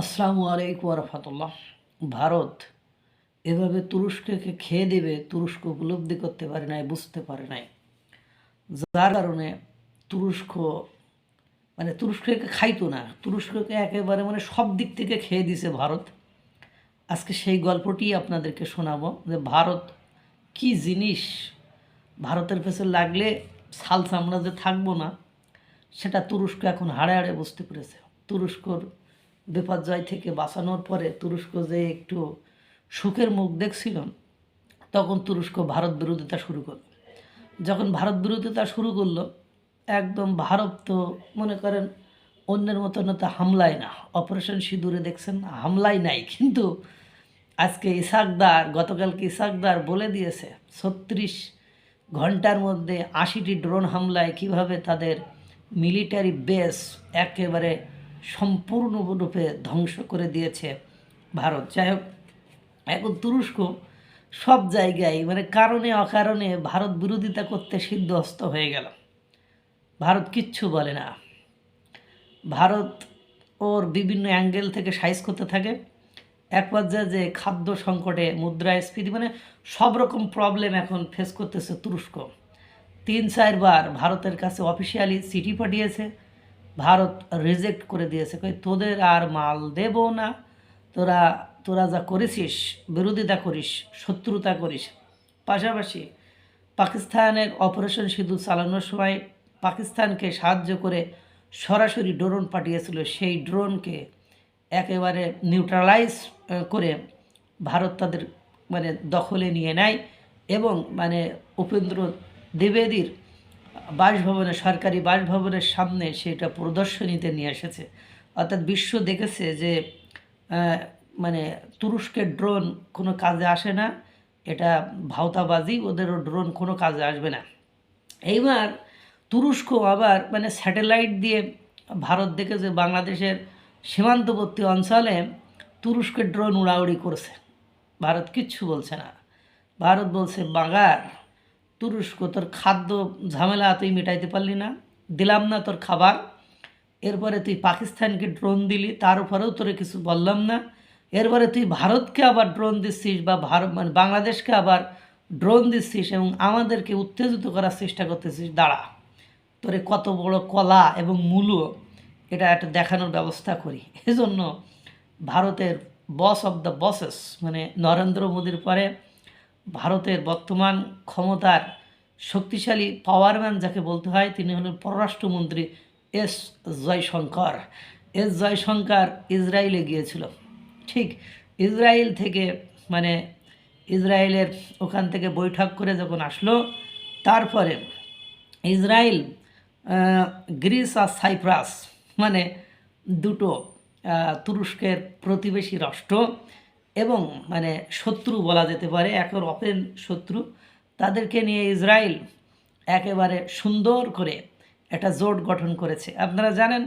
আসসালামু আলাইকুম রহমতুল্লাহ। ভারত এভাবে তুরস্ককে খেয়ে দেবে, তুরস্ক উপলব্ধি করতে পারে নাই, বুঝতে পারে নাই। যার কারণে তুরস্ক মানে তুরস্ককে খাইতো না, তুরস্ককে একেবারে মানে সব দিক থেকে খেয়ে দিছে ভারত। আজকে সেই গল্পটি আপনাদেরকে শোনাবো যে ভারত কি জিনিস ভারতের পেছনে লাগলে সাল আমরা যে থাকব না, সেটা তুরস্ক এখন হাড়ে হাড়ে বুঝতে পেরেছে। তুরস্কর বিপর্যয় থেকে বাঁচানোর পরে তুরস্ক যে একটু সুখের মুখ দেখছিল, তখন তুরস্ক ভারত বিরোধিতা শুরু করল। যখন ভারত বিরোধিতা শুরু করল, একদম ভারত তো মনে করেন অন্যের মতন তো হামলায় না, অপারেশন সিঁদুরে দেখছেন হামলাই নাই। কিন্তু আজকে ইসাকদার, গতকালকে ইসাকদার বলে দিয়েছে, ছত্রিশ ঘণ্টার মধ্যে আশিটি ড্রোন হামলায় কীভাবে তাদের মিলিটারি বেস একেবারে সম্পূর্ণরূপে ধ্বংস করে দিয়েছে ভারত। যাই হোক, এখন তুরস্ক সব জায়গায় মানে কারণে অকারণে ভারত বিরোধিতা করতে সিদ্ধহস্ত হয়ে গেল। ভারত কিচ্ছু বলে না। ভারত ওর বিভিন্ন অ্যাঙ্গেল থেকে সাইজ করতে থাকে। এক পর্যায়ে যে খাদ্য সংকটে মুদ্রাস্ফীতি মানে সব রকম প্রবলেম এখন ফেস করতেছে তুরস্ক। তিন চারবার ভারতের কাছে অফিসিয়ালি চিঠি পাঠিয়েছে। ভারত রিজেক্ট করে দিয়েছে। কই, তোদের আর মাল দেব না। তোরা তোরা যা করেছিস, বিরোধিতা করিস, শত্রুতা করিস, পাশাপাশি পাকিস্তানের অপারেশন সিঁদু চালানোর সময় পাকিস্তানকে সাহায্য করে সরাসরি ড্রোন পাঠিয়েছিল। সেই ড্রোনকে একেবারে নিউট্রালাইজ করে ভারত তাদের মানে দখলে নিয়ে নেয় এবং মানে উপেন্দ্র দ্বিবেদীর বাসভবনে সরকারি বাসভবনের সামনে সেটা প্রদর্শনীতে নিয়ে এসেছে। অর্থাৎ বিশ্ব দেখেছে যে মানে তুরস্কের ড্রোন কোনো কাজে আসে না, এটা ভাওতাবাজি, ওদেরও ড্রোন কোনো কাজে আসবে না। এইবার তুরস্ক আবার মানে স্যাটেলাইট দিয়ে ভারত দেখে যে বাংলাদেশের সীমান্তবর্তী অঞ্চলে তুরস্কের ড্রোন উড়াউড়ি করছে। ভারত কিচ্ছু বলছে না। ভারত বলছে, বাগার তুরস্ক, তোর খাদ্য ঝামেলা তুই মেটাইতে পারলি না। দিলাম না তোর খাবার। এরপরে তুই পাকিস্তানকে ড্রোন দিলি, তার উপরেও তোরে কিছু বললাম না। এরপরে তুই ভারতকে আবার ড্রোন দিচ্ছিস বা ভারত মানে বাংলাদেশকে আবার ড্রোন দিচ্ছিস এবং আমাদেরকে উত্তেজিত করার চেষ্টা করতেছিস। দাঁড়া, তোরে কত বড় কলা এবং মূল্য এটা একটা দেখানোর ব্যবস্থা করি। এজন্য ভারতের বস অফ দ্য বসেস মানে নরেন্দ্র মোদীর পরে ভারতের বর্তমান ক্ষমতার শক্তিশালী পাওয়ারম্যান যাকে বলতে হয়, তিনি হলেন পররাষ্ট্রমন্ত্রী এস জয়শঙ্কর। এস জয়শঙ্কর ইসরায়েলে গিয়েছিল। ঠিক ইসরায়েল থেকে মানে ইসরায়েলের ওখান থেকে বৈঠক করে যখন আসলো, তারপরে ইসরায়েল গ্রিস আর সাইপ্রাস মানে দুটো তুরস্কের প্রতিবেশী রাষ্ট্র এবং মানে শত্রু বলা যেতে পারে, একের অপেন শত্রু, তাদেরকে নিয়ে ইসরায়েল একেবারে সুন্দর করে একটা জোট গঠন করেছে। আপনারা জানেন,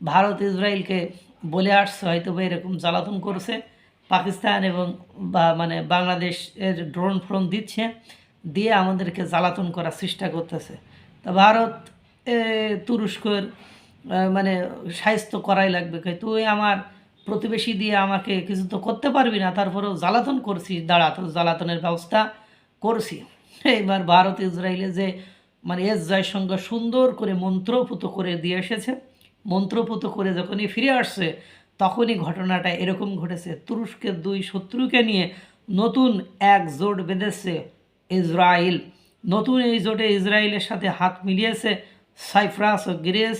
ভারত ইসরায়েলকে বলে আসছে হয়তো বা এরকম জ্বালাতন করছে, পাকিস্তান এবং বা মানে বাংলাদেশের ড্রোন ফ্রোন দিচ্ছে, দিয়ে আমাদেরকে জ্বালাতন করার চেষ্টা করতেছে। তা ভারত তুরস্কের মানে সাহিত্য করাই লাগবে। তুই আমার প্রতিবেশী দিয়ে আমাকে কিছু তো করতে পারবি না, তারপরেও জ্বালাতন করছি দাঁড়া তো জ্বালাতনের ব্যবস্থা করছি। এইবার ভারত ইসরায়েলে যে মানে এস জয়সংঘ সুন্দর করে মন্ত্রপুত করে দিয়ে এসেছে। মন্ত্রপুত করে যখনই ফিরে আসছে, তখনই ঘটনাটা এরকম ঘটেছে, তুরস্কের দুই শত্রুকে নিয়ে নতুন এক জোট বেঁধেছে ইসরায়েল। নতুন এই জোটে ইসরায়েলের সাথে হাত মিলিয়েছে সাইপ্রাস ও গ্রিস।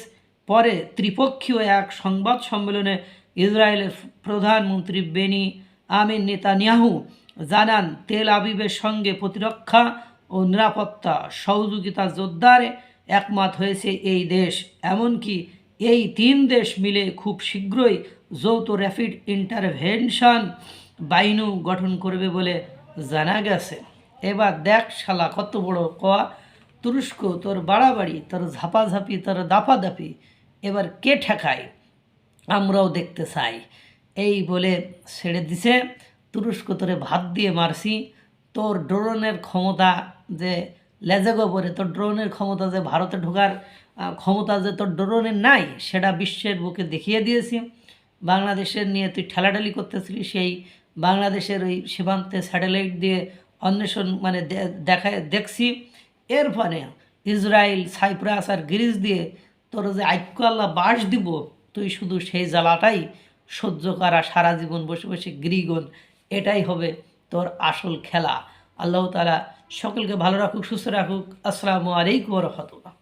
পরে ত্রিপক্ষীয় এক সংবাদ সম্মেলনে ইসরায়েলের প্রধানমন্ত্রী বেনি আমিন নেতানিয়াহু জানান, তেল আবিবের সঙ্গে প্রতিরক্ষা ও নিরাপত্তা সহযোগিতা জোরদারে, একমত হয়েছে এই দেশ। এমনকি এই তিন দেশ মিলে খুব শীঘ্রই যৌথ র্যাপিড ইন্টারভেনশন বাহিনী গঠন করবে বলে জানা গেছে। এবার দেখ শালা, কত বড় কয়া তুরস্ক তোর বাড়াবাড়ি, তোর ঝাপাঝাপি, তোর দাপাদাপি। এবার কে ঠেকায়? আমরাও দেখতে চাই। এই বলে ছেড়ে দিছে। তুরস্ক তোরে ভাত দিয়ে মারছি। তোর ড্রোনের ক্ষমতা যে লেজে গোবরে তোর ড্রোনের ক্ষমতা যে ভারতে ঢোকার ক্ষমতা যে তোর ড্রোনের নাই, সেটা বিশ্বের বুকে দেখিয়ে দিয়েছি। বাংলাদেশের নিয়ে তুই ঠেলাঠালি করতেছিলি, সেই বাংলাদেশের ওই সীমান্তে স্যাটেলাইট দিয়ে অন্বেষণ মানে দে- দেখায় দেখছি। এর ফলে ইসরায়েল, সাইপ্রাস আর গ্রিস দিয়ে তোর যে আইক্য আল্লাহ বাস দিব, তুই শুধু সেই জ্বালাটাই সহ্য করা সারা জীবন বসে বসে গৃহগণ, এটাই হবে তোর আসল খেলা। আল্লাহ তালা সকলকে ভালো রাখুক, সুস্থ রাখুক। আসসালামু আলাইকুম রহমতুল্লাহ।